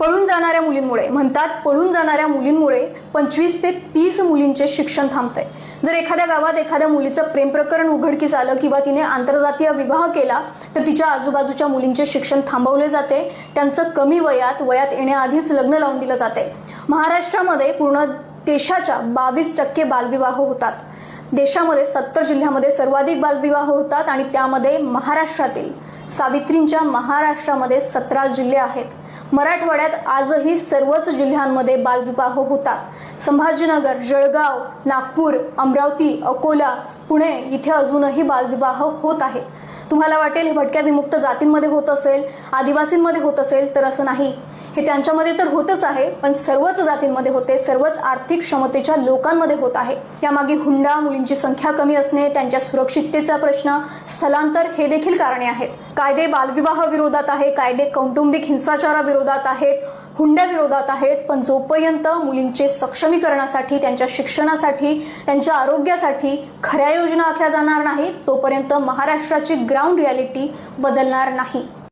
पळून जाणाऱ्या मुलींमुळे म्हणतात पळून जाणाऱ्या मुलींमुळे पंचवीस ते तीस मुलींचे शिक्षण थांबते जर एखाद्या गावात एखाद्या मुलीचं प्रेम प्रकरण उघडकीस आलं किंवा तिने आंतरजातीय विवाह केला तर तिच्या आजूबाजूच्या मुलींचे शिक्षण थांबवले जाते. त्यांचं कमी वयात वयात येण्याआधीच लग्न लावून दिलं जाते. महाराष्ट्रामध्ये पूर्ण देशाच्या बावीस टक्के बालविवाह होतात. देशामध्ये सत्तर जिल्ह्यामध्ये सर्वाधिक बालविवाह होतात आणि त्यामध्ये महाराष्ट्रातील सावित्रींच्या महाराष्ट्रामध्ये सतरा जिल्हे आहेत. मराठवाड्यात आजही सर्वच जिल्ह्यांमध्ये बालविवाह होतात संभाजीनगर जळगाव नागपूर अमरावती अकोला पुणे इथे अजूनही बालविवाह होत आहेत तुम्हाला वाटेल हे भटक्या विमुक्त जातींमध्ये होत असेल आदिवासींमध्ये होत असेल तर असं नाही. हे त्यांच्यामध्ये तर होतच आहे पण सर्वच जातींमध्ये होते सर्वच आर्थिक क्षमतेच्या लोकांमध्ये होत आहे. यामागे हुंडा मुलींची संख्या कमी असणे त्यांच्या सुरक्षिततेचा प्रश्न स्थलांतर हे देखील कारणे आहेत. कायदे बालविवाह विरोधात आहे कायदे कौटुंबिक हिंसाचाराविरोधात आहेत हुंड्या विरोधात आहेत पण जोपर्यंत मुलींचे सक्षमीकरणासाठी त्यांच्या शिक्षणासाठी त्यांच्या आरोग्यासाठी खऱ्या योजना आखल्या जाणार नाही तोपर्यंत महाराष्ट्राची ग्राउंड रियालिटी बदलणार नाही.